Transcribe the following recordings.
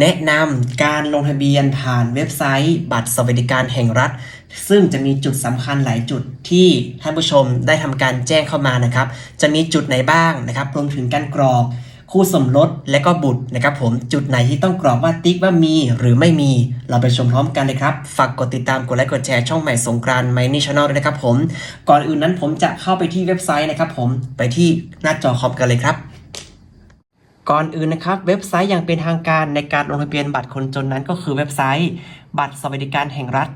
แนะนำการลงทะเบียนผ่านเว็บไซต์ บัตรสวัสดิการแห่งรัฐ ซึ่งจะมีจุดสำคัญหลายจุดที่ท่านผู้ชมได้ทำการแจ้งเข้ามานะครับ จะมีจุดไหนบ้างนะครับรวมถึงการกรอก คู่สมรสและก็บุตรนะครับ ผมจุดไหนที่ต้องกรอกว่าติ๊กว่ามีหรือไม่มี เราไปชมพร้อมกันเลยครับฝากกดติดตามกดไลค์กดแชร์ช่องใหม่สงกรานไมนี่ช n แนลด้วยนะครับผมก่อนอื่นนั้นผมจะเข้าไปที่เว็บไซต์นะครับ ผมไปที่หน้าจอคอมกันเลยครับ ก่อนอื่นนะครับ เว็บไซต์อย่างเป็นทางการในการลงทะเบียนบัตรคนจนนั้นก็คือเว็บไซต์บัตรสวัสดิการแห่งรัฐ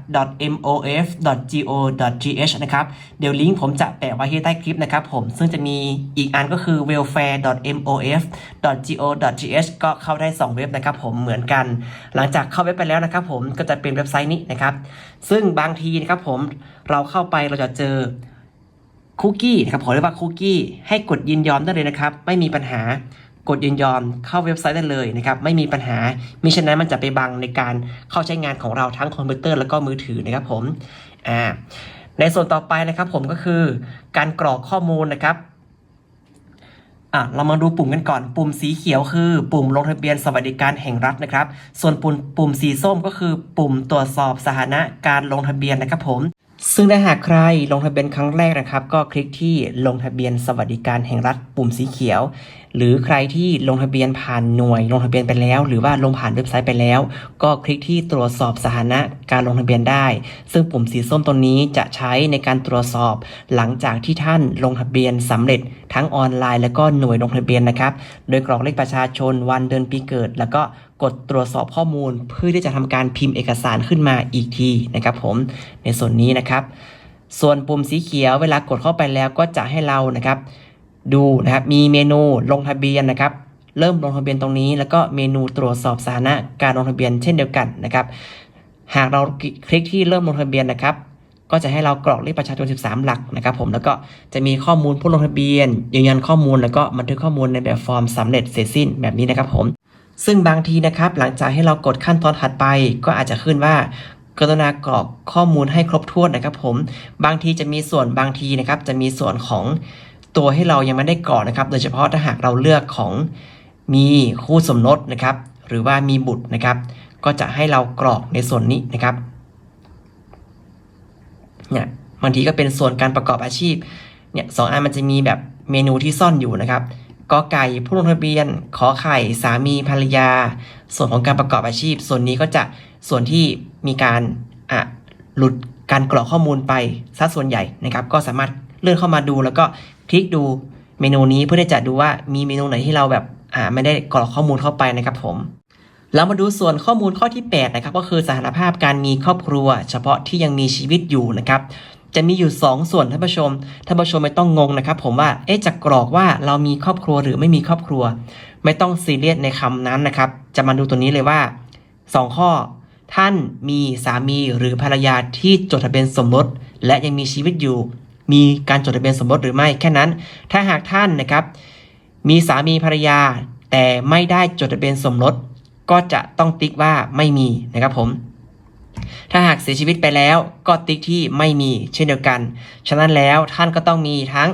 mof.go.th นะครับ เดี๋ยวลิงก์ผมจะแปะไว้ที่ใต้คลิปนะครับผม ซึ่งจะมีอีกอันก็คือ welfare.mof.go.th ก็เข้าได้ 2 เว็บนะครับผมเหมือนกัน หลังจากเข้าเว็บไปแล้วนะครับผมก็จะเป็นเว็บไซต์นี้นะครับ ซึ่งบางทีนะครับผมเราเข้าไปเราจะเจอคุกกี้นะครับผมเรียกว่าคุกกี้ให้กดยินยอมได้เลยนะครับ ไม่มีปัญหา กดยินยอมเข้าเว็บไซต์ได้เลยนะครับไม่มีปัญหามิฉะนั้นมันจะไปบังในการเข้าใช้งานของเราทั้งคอมพิวเตอร์แล้วก็มือถือนะครับผมอ่าในส่วนต่อไปนะครับผมก็คือการกรอกข้อมูลนะครับอะเรามาดูปุ่มกันก่อน ปุ่มสีเขียวคือ ปุ่มลงทะเบียนสวัสดิการแห่งรัฐนะครับ ส่วนปุ่มปุ่มสีส้มก็คือ ปุ่มตรวจสอบสถานะการลงทะเบียนนะครับผม ซึ่งถ้าหากใครลงทะเบียนครั้งแรกนะครับ ก็คลิกที่ลงทะเบียนสวัสดิการแห่งรัฐ ปุ่มสีเขียวหรือใครที่ลงทะเบียนผ่านหน่วย ลงทะเบียนไปแล้ว หรือว่าลงผ่านเว็บไซต์ไปแล้ว ก็คลิกที่ตรวจสอบสถานะการลงทะเบียนได้ ซึ่งปุ่มสีส้มตรงนี้จะใช้ในการตรวจสอบหลังจากที่ท่านลงทะเบียนสำเร็จทั้งออนไลน์ และก็หน่วยลงทะเบียนนะครับ โดยกรอกเลขประชาชนวันเดือนปีเกิด แล้วก็กดตรวจสอบข้อมูล เพื่อที่จะทำการพิมพ์เอกสารขึ้นมาอีกทีนะครับ ผมในส่วนนี้นะครับ ส่วนปุ่มสีเขียวเวลากดเข้าไปแล้วก็จะให้เรานะครับ ดูนะครับ มีเมนูลงทะเบียนนะครับ เริ่มลงทะเบียนตรงนี้ แล้วก็เมนูตรวจสอบสถานะการลงทะเบียนเช่นเดียวกันนะครับ หากเราคลิกที่เริ่มลงทะเบียนนะครับ ก็จะให้เรากรอกเลขประชาชน 13 หลักนะครับ ผม แล้วก็จะมีข้อมูลผู้ลงทะเบียน ยืนยันข้อมูล แล้วก็บันทึกข้อมูลในแบบฟอร์มสำเร็จเสร็จสิ้นแบบนี้นะครับ ผม ซึ่งบางทีนะครับ หลังจากให้เรากดขั้นตอนถัดไป ก็อาจจะขึ้นว่ากรุณากรอกข้อมูลให้ครบถ้วนนะครับ ผม บางทีจะมีส่วนบางทีนะครับ จะมีส่วนของ ตัวให้เรายังไม่ได้กรอกนะครับ โดยเฉพาะถ้าหากเราเลือกของมีคู่สมรสนะครับ หรือว่ามีบุตรนะครับ ก็จะให้เรากรอกในส่วนนี้นะครับเนี่ยบางทีก็เป็นส่วนการประกอบอาชีพเนี่ยสองอันมันจะมีแบบเมนูที่ซ่อนอยู่นะครับกอไก่ผู้ลงทะเบียน ขอไข่สามีภรรยา ส่วนของการประกอบอาชีพ ส่วนนี้ก็จะส่วนที่มีการอะหลุดการกรอกข้อมูลไปซะส่วนใหญ่นะครับ ก็สามารถเลื่อนเข้ามาดูแล้วก็ คลิกดูเมนูนี้เพื่อที่จะดูว่ามีเมนูไหนที่เราแบบอ่าไม่ได้กรอกข้อมูลเข้าไปนะครับผม เรามาดูส่วนข้อมูลข้อที่ 8 นะครับ ก็คือสถานภาพการมีครอบครัว เฉพาะที่ยังมีชีวิตอยู่นะครับจะมีอยู่ 2 ส่วนท่านผู้ชม ท่านผู้ชมไม่ต้องงงนะครับ ผมว่า เอ๊ะ จะกรอกว่าเรามีครอบครัวหรือไม่มีครอบครัว ไม่ต้องซีเรียสในคำนั้นนะครับ จะมาดูตัวนี้เลยว่า 2 ข้อ ท่านมีสามีหรือภรรยาที่จดทะเบียนสมรสและยังมีชีวิตอยู่ มีการจดทะเบียนสมรสหรือไม่แค่นั้น ถ้าหากท่านนะครับ มีสามีภรรยา แต่ไม่ได้จดทะเบียนสมรส ก็จะต้องติ๊กว่าไม่มีนะครับผม ถ้าหากเสียชีวิตไปแล้วก็ติ๊กที่ไม่มีเช่นเดียวกัน ฉะนั้นแล้วท่านก็ต้องมีทั้ง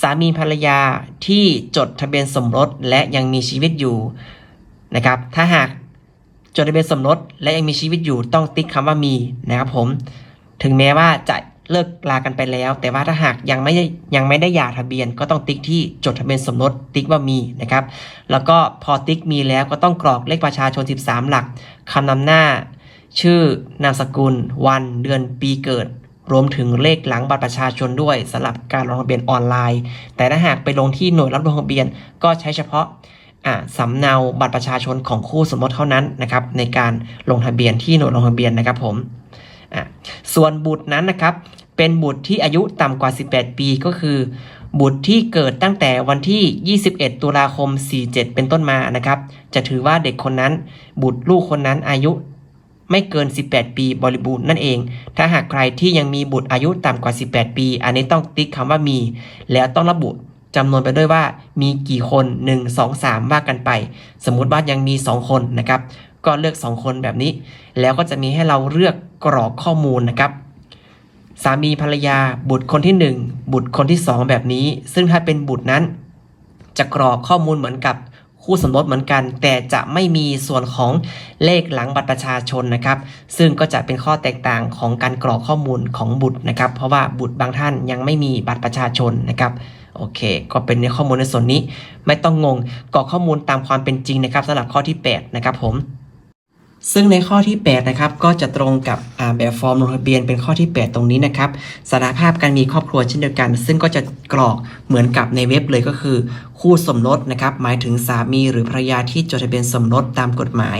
สามีภรรยาที่จดทะเบียนสมรสและยังมีชีวิตอยู่นะครับ ถ้าหากจดทะเบียนสมรสและยังมีชีวิตอยู่ต้องติ๊กคำว่ามีนะครับผม ถึงแม้ว่าจะ เลิกลากันไปแล้ว แต่ว่าถ้าหากยังไม่ยังไม่ได้หย่าทะเบียน ก็ต้องติ๊กที่จดทะเบียนสมรสติ๊กว่ามีนะครับ แล้วก็พอติ๊กมีแล้วก็ต้องกรอกเลขประชาชน 13 หลักคำนำหน้า ชื่อนามสกุล วันเดือนปีเกิด รวมถึงเลขหลังบัตรประชาชนด้วยสำหรับการลงทะเบียนออนไลน์ แต่ถ้าหากไปลงที่หน่วยรับลงทะเบียนก็ใช้เฉพาะอ่าสำเนาบัตรประชาชนของคู่สมรสเท่านั้นนะครับในการลงทะเบียนที่หน่วยลงทะเบียนนะครับผม อะส่วนบุตรนั้นนะครับเป็นบุตรที่อายุต่ำกว่า 18 ปีก็คือ บุตรที่เกิดตั้งแต่วันที่ 21 ตุลาคม 47 เป็นต้นมานะครับ จะถือว่าเด็กคนนั้น บุตรลูกคนนั้นอายุไม่เกิน 18 ปีบริบูรณ์นั่นเอง ถ้าหากใครที่ยังมีบุตรอายุต่ำกว่า 18 ปี อันนี้ต้องติ๊กคำว่ามี แล้วต้องระบุจำนวนไปด้วยว่ามีกี่คน 1 2 3 ว่ากันไป สมมุติว่ายังมี 2 คนนะครับ ก็เลือก 2 คนแบบนี้ แล้วก็จะมีให้เราเลือก กรอกข้อมูลนะครับ สามีภรรยาบุตรคนที่ 1 บุตรคนที่ 2 แบบนี้ ซึ่งถ้าเป็นบุตรนั้น จะกรอกข้อมูลเหมือนกับคู่สมรสเหมือนกัน แต่จะไม่มีส่วนของเลขหลังบัตรประชาชนนะครับ ซึ่งก็จะเป็นข้อแตกต่างของการกรอกข้อมูลของบุตรนะครับ เพราะว่าบุตรบางท่านยังไม่มีบัตรประชาชนนะครับโอเค ก็เป็นในข้อมูลในส่วนนี้ ไม่ต้องงงกรอกข้อมูลตามความเป็นจริงนะครับสำหรับข้อที่ 8 นะครับผม ซึ่งในข้อที่ 8 นะครับ ก็จะตรงกับแบบฟอร์มลงทะเบียนเป็นข้อที่ 8 ตรงนี้นะครับสารภาพการมีครอบครัวเช่นเดียวกัน ซึ่งก็จะกรอกเหมือนกับในเว็บเลยก็คือ คู่สมรสนะครับหมายถึงสามีหรือภรรยาที่จดทะเบียนสมรสตามกฎหมาย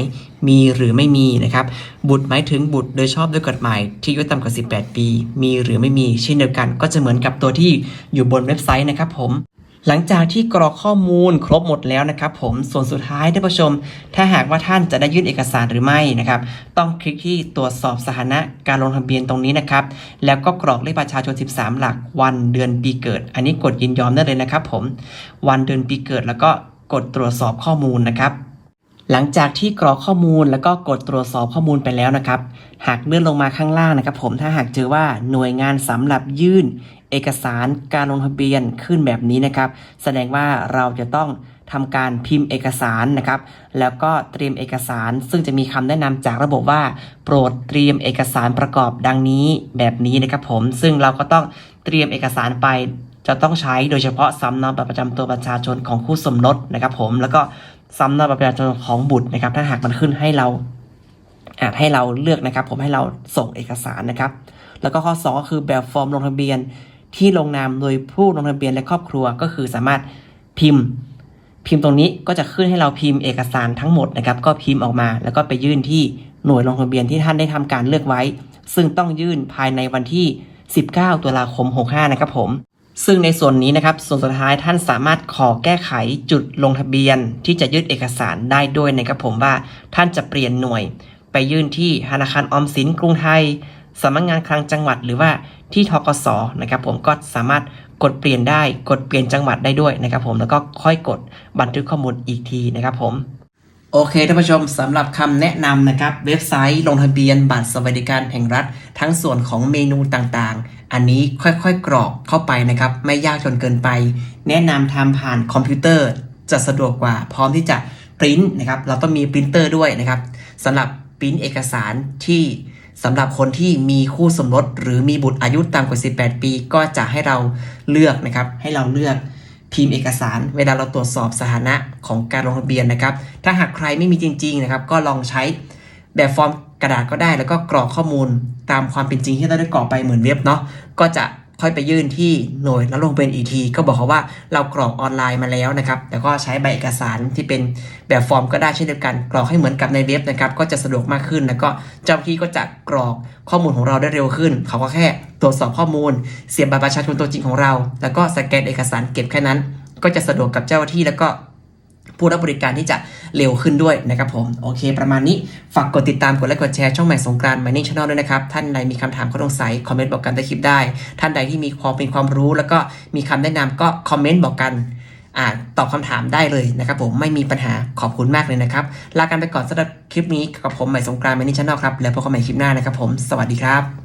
มีหรือไม่มีนะครับบุตรหมายถึงบุตรโดยชอบด้วยกฎหมายที่อายุต่ำกว่า 18 ปี มีหรือไม่มีเช่นเดียวกัน ก็จะเหมือนกับตัวที่อยู่บนเว็บไซต์นะครับผม หลังจากที่กรอกข้อมูลครบหมดแล้วนะครับผมส่วนสุดท้ายท่านผู้ชม ถ้าหากว่าท่านจะได้ยื่นเอกสารหรือไม่นะครับ ต้องคลิกที่ตรวจสอบสถานะการลงทะเบียนตรงนี้นะครับ แล้วก็กรอกเลขประชาชน 13 หลักวันเดือนปีเกิด อันนี้กดยินยอมได้เลยนะครับผมวันเดือนปีเกิดแล้วก็กดตรวจสอบข้อมูลนะครับ หลังจากที่กรอกข้อมูลแล้วก็กดตรวจสอบข้อมูลไปแล้วนะครับ หากเลื่อนลงมาข้างล่างนะครับ ผมถ้าหากเจอว่าหน่วยงานสำหรับยื่น เอกสารการลงทะเบียนขึ้นแบบนี้นะครับ แสดงว่าเราจะต้องทำการพิมพ์เอกสารนะครับ แล้วก็เตรียมเอกสาร ซึ่งจะมีคำแนะนำจากระบบว่า โปรดเตรียมเอกสารประกอบดังนี้แบบนี้นะครับผม ซึ่งเราก็ต้องเตรียมเอกสารไปจะต้องใช้โดยเฉพาะสำเนาบัตรประจำตัวประชาชนของคู่สมรสนะครับผมแล้วก็ สำเนาบัตรประชาชนของบุตรนะครับ ถ้าหากมันขึ้นให้เราอาจให้เราเลือกนะครับ ผมให้เราส่งเอกสารนะครับ แล้วก็ข้อ2ก็คือแบบฟอร์มลงทะเบียนที่ลงนามโดยผู้ลงทะเบียนและครอบครัวก็คือสามารถพิมพ์ พิมพ์ตรงนี้ก็จะขึ้นให้เราพิมพ์เอกสารทั้งหมดนะครับ ก็พิมพ์ออกมา แล้วก็ไปยื่นที่หน่วยลงทะเบียนที่ท่านได้ทำการเลือกไว้ ซึ่งต้องยื่นภายในวันที่ 19 ตุลาคม 65 นะครับผม ซึ่งในส่วนนี้นะครับ ส่วนสุดท้ายท่านสามารถขอแก้ไขจุดลงทะเบียนที่จะยื่นเอกสารได้ด้วยนะครับผมว่าท่านจะเปลี่ยนหน่วย ไปยื่นที่ธนาคารออมสินกรุงไทยสำนักงานคลังจังหวัดหรือว่าที่ทกสนะครับ ผมก็สามารถกดเปลี่ยนได้ กดเปลี่ยนจังหวัดได้ด้วยนะครับ ผมแล้วก็ค่อยกดบันทึกข้อมูลอีกทีนะครับผม โอเคท่านผู้ชมสำหรับคำแนะนำนะครับ เว็บไซต์ลงทะเบียนบัตรสวัสดิการแห่งรัฐ ทั้งส่วนของเมนูต่างๆ อันนี้ค่อยๆกรอกเข้าไปนะครับ ไม่ยากจนเกินไป แนะนำทำผ่านคอมพิวเตอร์จะสะดวกกว่า พร้อมที่จะปริ้นนะครับเราต้องมีปรินเตอร์ด้วยนะครับสำหรับปริ้นเอกสารที่สำหรับคนที่มีคู่สมรส หรือมีบุตรอายุต่ำกว่า 18 ปี ก็จะให้เราเลือกนะครับให้เราเลือก พิมพ์เอกสาร เวลาเราตรวจสอบสถานะของการลงทะเบียนนะครับ ถ้าหากใครไม่มีจริงๆนะครับ ก็ลองใช้แบบฟอร์มกระดาษก็ได้ แล้วก็กรอกข้อมูลตามความเป็นจริงที่เราได้กรอกไปเหมือนเว็บเนาะก็จะ ค่อยไปยื่นที่หน่วยแล้วลงเบียนอีกทีก็บอกเขาว่าเรากรอกออนไลน์มาแล้วนะครับแต่ก็ใช้ใบเอกสารที่เป็นแบบฟอร์มก็ได้เช่นเดียวกันกรอกให้เหมือนกับในเว็บนะครับก็จะสะดวกมากขึ้น แล้วก็เจ้าที่ก็จะกรอกข้อมูลของเราได้เร็วขึ้น เขาก็แค่ตรวจสอบข้อมูล เสียบบัตรประชาชนตัวจริงของเรา แล้วก็สแกนเอกสารเก็บแค่นั้น ก็จะสะดวกกับเจ้าหน้าที่แล้วก็ ผู้รับบริการที่จะเร็วขึ้นด้วยนะครับผมโอเค ประมาณนี้ฝากกดติดตามกดไลค์กดแชร์ช่องใหม่สงกรานต์ Mining Channel ด้วยนะครับ ท่านใดมีคำถามข้อสงสัยคอมเมนต์บอกกันใต้คลิปได้ ท่านใดที่มีความเป็นความรู้ แล้วก็มีคำแนะนำก็คอมเมนต์บอกกันอ่าตอบคำถามได้เลยนะครับผมไม่มีปัญหาขอบคุณมากเลยนะครับลากันไปก่อนสำหรับคลิปนี้กับผมใหม่สงกรานต์ Mining Channel ครับแล้วพบกันใหม่คลิปหน้านะครับผมสวัสดีครับ